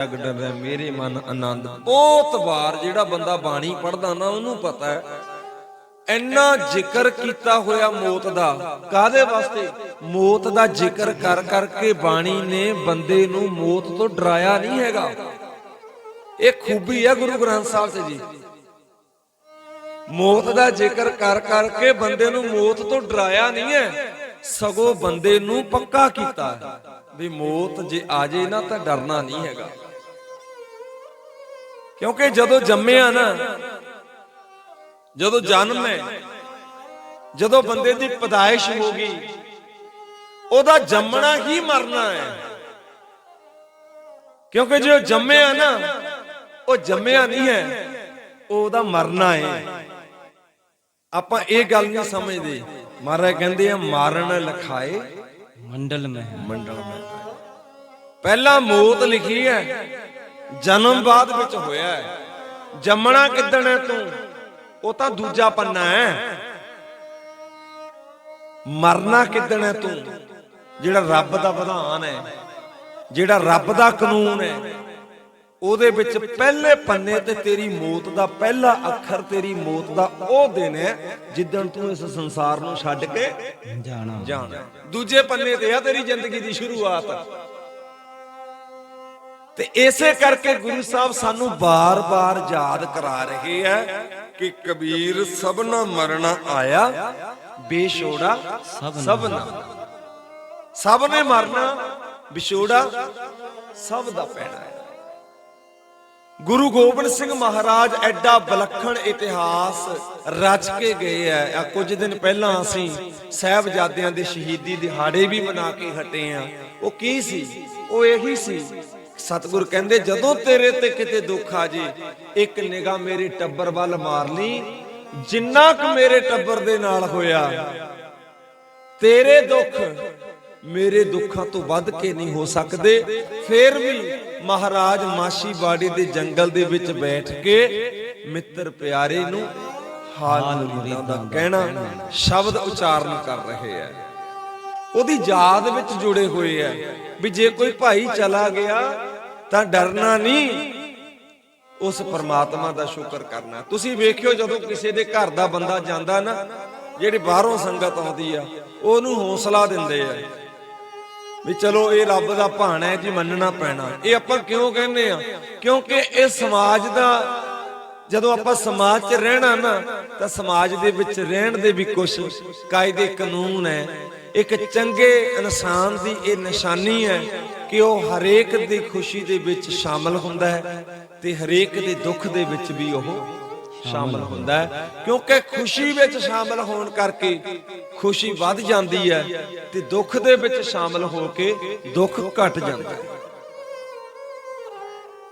ਡਰ ਡਰੈ ਮੇਰੇ ਮਨ ਆਨੰਦ। ਬਹੁਤ ਵਾਰ ਜਿਹੜਾ ਬੰਦਾ ਬਾਣੀ ਪੜਦਾ ਨਾ, ਉਹਨੂੰ ਪਤਾ ਹੈ, ਇੰਨਾ ਜ਼ਿਕਰ ਕੀਤਾ ਹੋਇਆ ਮੌਤ ਦਾ। ਕਾਦੇ ਵਾਸਤੇ? ਮੌਤ ਦਾ ਜ਼ਿਕਰ ਕਰ ਕਰਕੇ ਬਾਣੀ ਨੇ ਬੰਦੇ ਨੂੰ ਮੌਤ ਤੋਂ ਡਰਾਇਆ ਨਹੀਂ ਹੈਗਾ। ਇਹ ਖੂਬੀ ਹੈ ਗੁਰੂ ਗ੍ਰੰਥ ਸਾਹਿਬ ਤੇ ਜੀ। ਮੌਤ ਦਾ ਜ਼ਿਕਰ ਕਰ ਕਰਕੇ ਬੰਦੇ ਨੂੰ ਮੌਤ ਤੋਂ ਡਰਾਇਆ ਨਹੀਂ ਹੈ। ਸਗੋਂ ਬੰਦੇ ਨੂੰ ਪੱਕਾ ਕੀਤਾ ਵੀ ਮੌਤ ਜੇ ਆ ਜੇ ਨਾ ਤਾਂ ਡਰਨਾ ਨਹੀਂ ਹੈਗਾ। ਕਿਉਂਕਿ ਜਦੋਂ ਜੰਮਿਆ ਨਾ ਜਦੋਂ ਜਨਮ ਹੈ ਜਦੋਂ ਬੰਦੇ ਦੀ ਪਦਾਇਸ਼ ਹੋ ਗਈ ਉਹਦਾ ਜੰਮਣਾ ਹੀ ਮਰਨਾ ਹੈ। ਕਿਉਂਕਿ ਜੋ ਜੰਮਿਆ ਨਾ ਉਹ ਜੰਮਿਆ ਨਹੀਂ ਹੈ ਉਹ ਉਹਦਾ ਮਰਨਾ ਹੈ। ਆਪਾਂ ਇਹ ਗੱਲ ਨਹੀਂ ਸਮਝਦੇ। ਮਹਾਰਾਜ ਕਹਿੰਦੇ ਆ ਮਾਰਨ ਲਖਾਏ ਮੰਡਲ ਮੈਂ ਮੰਡਲ ਮੈਂ ਪਹਿਲਾਂ ਮੌਤ ਲਿਖੀ ਹੈ ਜਨਮ ਬਾਅਦ ਵਿੱਚ ਹੋਇਆ ਹੈ। ਜੰਮਣਾ ਕਿੱਦਣ ਹੈ ਤੂੰ? ਉਹ ਤਾਂ ਦੂਜਾ ਪੰਨਾ ਹੈ। ਮਰਨਾ ਕਿੱਦਣ ਹੈ ਤੂੰ? ਜਿਹੜਾ ਰੱਬ ਦਾ ਵਿਧਾਨ ਹੈ ਜਿਹੜਾ ਰੱਬ ਦਾ ਕਾਨੂੰਨ ਹੈ ਉਹਦੇ ਵਿੱਚ ਪਹਿਲੇ ਪੰਨੇ ਤੇ ਤੇਰੀ ਮੌਤ ਦਾ ਪਹਿਲਾ ਅੱਖਰ ਤੇਰੀ ਮੌਤ ਦਾ ਉਹ ਦਿਨ ਹੈ ਜਿੱਦਣ ਤੂੰ ਇਸ ਸੰਸਾਰ ਨੂੰ ਛੱਡ ਕੇ ਜਾਣਾ। ਜਾਣਾ। ਦੂਜੇ ਪੰਨੇ ਤੇ ਆ ਤੇਰੀ ਜ਼ਿੰਦਗੀ ਦੀ ਸ਼ੁਰੂਆਤ। ਤੇ ਇਸੇ ਕਰਕੇ ਗੁਰੂ ਸਾਹਿਬ ਸਾਨੂੰ ਬਾਰ-ਬਾਰ ਯਾਦ ਕਰਾ ਰਹੇ ਹੈ ਕਿ ਕਬੀਰ ਸਭਨਾ ਮਰਨਾ ਆਇਆ ਬੇਸ਼ੋੜਾ ਸਭਨਾ। ਸਭ ਨੇ ਮਰਨਾ ਵਿਛੋੜਾ ਸਭ ਦਾ ਪੈਣਾ ਹੈ। ਗੁਰੂ ਗੋਬਿੰਦ ਸਿੰਘ ਮਹਾਰਾਜ ਐਡਾ ਵਿਲੱਖਣ ਇਤਿਹਾਸ ਰਚ ਕੇ ਗਏ ਐ ਆ ਕੁਝ ਦਿਨ ਪਹਿਲਾਂ ਅਸੀਂ ਸਹਿਬਜ਼ਾਦਿਆਂ ਦੇ ਸ਼ਹੀਦੀ ਦਿਹਾੜੇ ਵੀ ਮਨਾ ਕੇ ਹਟੇ ਆ। ਉਹ ਕੀ ਸੀ? ਉਹ ਇਹੀ ਸੀ ਸਤਿਗੁਰ ਕਹਿੰਦੇ ਜਦੋਂ ਤੇਰੇ ਤੇ ਕਿਤੇ ਦੁੱਖ ਆ ਜੇ ਇੱਕ ਨਿਗਾਹ ਮੇਰੇ ਟੱਬਰ ਵੱਲ ਮਾਰ ਲਈ। ਜਿੰਨਾ ਕੁ ਮੇਰੇ ਟੱਬਰ ਦੇ ਨਾਲ ਹੋਇਆ ਤੇਰੇ ਦੁੱਖ ਮੇਰੇ ਦੁੱਖਾਂ ਤੋਂ ਵੱਧ ਕੇ ਨਹੀਂ ਹੋ ਸਕਦੇ। ਫੇਰ ਵੀ ਮਹਾਰਾਜ ਮਾਸ਼ੀ ਬਾੜੀ ਦੇ ਜੰਗਲ ਦੇ ਵਿੱਚ ਬੈਠ ਕੇ ਮਿੱਤਰ ਪਿਆਰੇ ਨੂੰ ਹਾਲ ਮੁਰੀਦਾਂ ਦਾ ਕਹਿਣਾ ਸ਼ਬਦ ਉਚਾਰਨ ਕਰ ਰਹੇ ਹੈ ਉਹਦੀ ਯਾਦ ਵਿੱਚ ਜੁੜੇ ਹੋਏ ਹੈ ਵੀ ਜੇ ਕੋਈ ਭਾਈ ਚਲਾ ਗਿਆ ਤਾਂ ਡਰਨਾ ਨਹੀਂ। ਉਸ ਪਰਮਾਤਮਾ ਦਾ ਸ਼ੁਕਰ ਕਰਨਾ। ਤੁਸੀਂ ਵੇਖਿਓ ਜਦੋਂ ਕਿਸੇ ਦੇ ਘਰ ਦਾ ਬੰਦਾ ਜਾਂਦਾ ਨਾ, ਜਿਹੜੀ ਬਾਹਰੋਂ ਸੰਗਤ ਆਉਂਦੀ ਆ, ਉਹਨੂੰ ਹੌਸਲਾ ਦਿੰਦੇ ਆ ਵੀ ਚਲੋ ਇਹ ਰੱਬ ਦਾ ਭਾਣਾ ਹੈ ਜੀ, ਮੰਨਣਾ ਪੈਣਾ। ਇਹ ਆਪਾਂ ਕਿਉਂ ਕਹਿੰਦੇ ਆ? ਕਿਉਂਕਿ ਇਹ ਸਮਾਜ ਦਾ, ਜਦੋਂ ਆਪਾਂ ਸਮਾਜ 'ਚ ਰਹਿਣਾ ਨਾ, ਤਾਂ ਸਮਾਜ ਦੇ ਵਿੱਚ ਰਹਿਣ ਦੇ ਵੀ ਕੁਝ ਕਾਇਦੇ ਕਾਨੂੰਨ ਹੈ। ਇੱਕ ਚੰਗੇ ਇਨਸਾਨ ਦੀ ਇਹ ਨਿਸ਼ਾਨੀ ਹੈ ਕਿ ਉਹ ਹਰੇਕ ਦੀ ਖੁਸ਼ੀ ਦੇ ਵਿੱਚ ਸ਼ਾਮਲ ਹੁੰਦਾ ਹੈ ਤੇ ਹਰੇਕ ਦੇ ਦੁੱਖ ਦੇ ਵਿੱਚ ਵੀ ਉਹ ਸ਼ਾਮਲ ਹੁੰਦਾ ਹੈ? ਕਿਉਂਕਿ ਖੁਸ਼ੀ ਵਿੱਚ ਸ਼ਾਮਲ ਹੋਣ ਕਰਕੇ ਖੁਸ਼ੀ ਵੱਧ ਜਾਂਦੀ ਹੈ ਤੇ ਦੁੱਖ ਦੇ ਵਿੱਚ ਸ਼ਾਮਲ ਹੋ ਕੇ ਦੁੱਖ ਘਟ ਜਾਂਦਾ ਹੈ।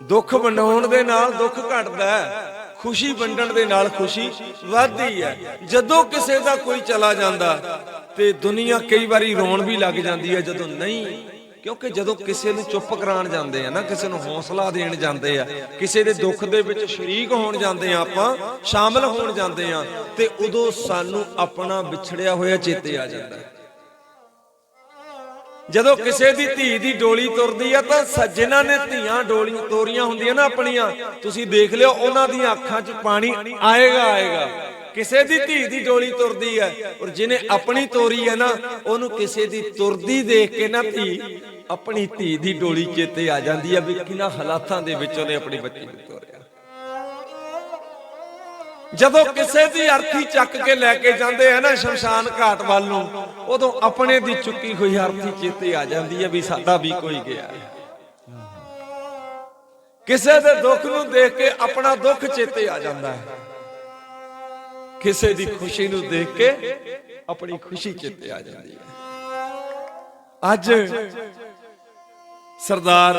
ਦੁੱਖ ਵੰਡਾਉਣ ਦੇ ਨਾਲ ਦੁੱਖ ਘਟਦਾ ਹੈ, ਖੁਸ਼ੀ ਵੰਡਣ ਦੇ ਨਾਲ ਖੁਸ਼ੀ ਵੱਧਦੀ ਹੈ। ਜਦੋਂ ਕਿਸੇ ਦਾ ਕੋਈ ਚਲਾ ਜਾਂਦਾ ਤੇ ਦੁਨੀਆ ਕਈ ਵਾਰੀ ਰੋਣ ਵੀ ਲੱਗ ਜਾਂਦੀ ਹੈ, ਜਦੋਂ ਨਹੀਂ ਕਿਉਂਕਿ ਜਦੋਂ ਕਿਸੇ ਨੂੰ ਚੁੱਪ ਕਰਾਉਣ ਜਾਂਦੇ ਆ ਨਾ, ਕਿਸੇ ਨੂੰ ਹੌਸਲਾ ਦੇਣ ਜਾਂਦੇ ਆ, ਕਿਸੇ ਦੇ ਦੁੱਖ ਦੇ ਵਿੱਚ ਸ਼ਰੀਕ ਹੋਣ ਜਾਂਦੇ ਆ ਆਪਾਂ, ਸ਼ਾਮਲ ਹੋਣ ਜਾਂਦੇ ਆ, ਤੇ ਉਦੋਂ ਸਾਨੂੰ ਆਪਣਾ ਵਿਛੜਿਆ ਹੋਇਆ ਚੇਤੇ ਆ ਜਾਂਦਾ। ਜਦੋਂ ਕਿਸੇ ਦੀ ਧੀ ਦੀ ਡੋਲੀ ਤੁਰਦੀ ਆ, ਤਾਂ ਸੱਜਣਾ ਨੇ ਧੀਆਂ ਡੋਲੀਆਂ ਤੋਰੀਆਂ ਹੁੰਦੀਆਂ ਨਾ ਆਪਣੀਆਂ, ਤੁਸੀਂ ਦੇਖ ਲਿਓ, ਉਹਨਾਂ ਦੀਆਂ ਅੱਖਾਂ 'ਚ ਪਾਣੀ ਆਏਗਾ ਆਏਗਾ ਕਿਸੇ ਦੀ ਧੀ ਦੀ ਡੋਲੀ ਤੁਰਦੀ ਹੈ ਔਰ ਜਿਹਨੇ ਆਪਣੀ ਤੋਰੀ ਹੈ ਨਾ, ਉਹਨੂੰ ਕਿਸੇ ਦੀ ਤੁਰਦੀ ਦੇਖ ਕੇ ਨਾ ਧੀ ਆਪਣੀ ਧੀ ਦੀ ਡੋਲੀ ਚੇਤੇ ਆ ਜਾਂਦੀ ਹੈ ਵੀ ਕਿੰਨਾ ਹਾਲਾਤਾਂ ਦੇ ਵਿੱਚ ਉਹਨੇ ਆਪਣੀ ਬੱਚੀ ਨੂੰ ਤੋਰਿਆ। ਜਦੋਂ ਕਿਸੇ ਦੀ ਅਰਥੀ ਚੱਕ ਕੇ ਲੈ ਕੇ ਜਾਂਦੇ ਆ ਨਾ ਸ਼ਮਸ਼ਾਨ ਘਾਟ ਵੱਲ ਨੂੰ, ਉਦੋਂ ਆਪਣੇ ਦੀ ਚੁੱਕੀ ਹੋਈ ਅਰਥੀ ਚੇਤੇ ਆ ਜਾਂਦੀ ਹੈ ਵੀ ਸਾਡਾ ਵੀ ਕੋਈ ਗਿਆ। ਕਿਸੇ ਦੇ ਦੁੱਖ ਨੂੰ ਦੇਖ ਕੇ ਆਪਣਾ ਦੁੱਖ ਚੇਤੇ ਆ ਜਾਂਦਾ ਹੈ। ਕਿਸੇ ਦੀ ਖੁਸ਼ੀ ਨੂੰ ਦੇਖ ਕੇ ਆਪਣੀ ਖੁਸ਼ੀ ਚੇਤੇ ਆ ਜਾਂਦੀ ਹੈ। ਅੱਜ ਸਰਦਾਰ